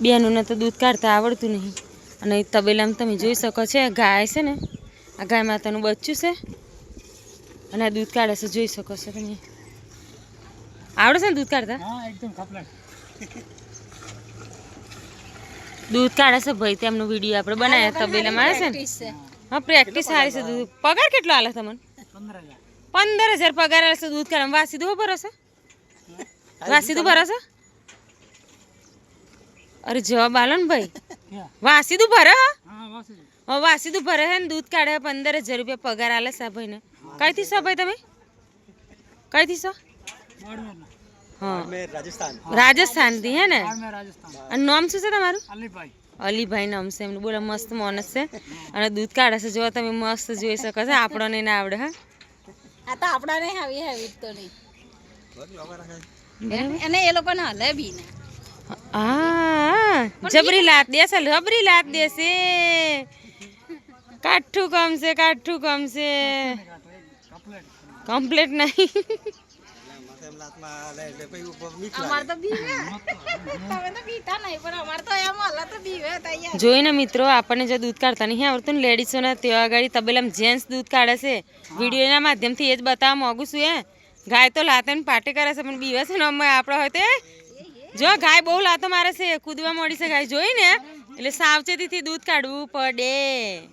બેનોને તો દૂધ કાઢતા આવડતું નહીં. અને તબેલામાં તમે જોઈ શકો છો ગાય છે ને આ ગાય માતાનું બચ્ચું છે. અને આ દૂધ કાઢે છે જોઈ શકો છો તમે. આવડે છે ને દૂધ કાઢતા? દૂધ કાઢે છે ભાઈ તેમનો વીડિયો આપણે બનાવ્યા તબેલામાં આવે છે ને? હા પ્રેક્ટિસ સારી છે દૂધ. પગાર કેટલો આલે તમને? પંદર હજાર. પગાર આલે છે દૂધ કાઢવા વાસી દો ભરો છો? વાસી દૂધ ભરો છો? અરે જવાબ આલો ને ભાઈ. વાસી તું ભરે હા? હા વાસી તું દૂધ ભરે હે ને દૂધ કાઢે પંદર હજાર રૂપિયા પગાર આલે સા ભાઈ ને ભાઈને. કઈથી છો ભાઈ તમે? કઈથી છો? બાડમેરના. રાજસ્થાન. રાજસ્થાનથી હે ને? અને નામ શું છે તમારું? અલીભાઈ. અલીભાઈ નામ છે એમનું. બોલો મસ્ત માણસ છે. અને દૂધ કાઢે છે. જો તમે મસ્ત જોઈ શકો છો. આપણને ના આવડે હા? આ તો આપણાને આવી હેવી તો નહીં. અને એ લોકોને હલે બી ને હા જબરી લાત દેશે જબરી લાત દેશે. કાઠું કામ છે કાઠું કામ છે કમ્પ્લીટ નહીં. અમાર તો બીવે. તમે તો બીતા નહીં પણ અમાર તો એમ હલે તો બીવે તૈયાર. જોઈને મિત્રો આપણને જો દૂધ કાઢતા નહીં આવડતું ને લેડીઝોને ત્યાં આગળ તબેલામાં જેન્ટ્સ દૂધ કાઢે છે. વિડીયોના માધ્યમથી એ જ બતાવવા માગું છું એ ગાય તો લાતે ને પાટે કરે છે પણ બીવે છે ને અમે આપણે હોય તે? જો ગાય બહુ લાતો મારે છે, કૂદવા મળી છે ગાય, જોઈ ને? એટલે સાવચેતીથી દૂધ કાઢવું પડે.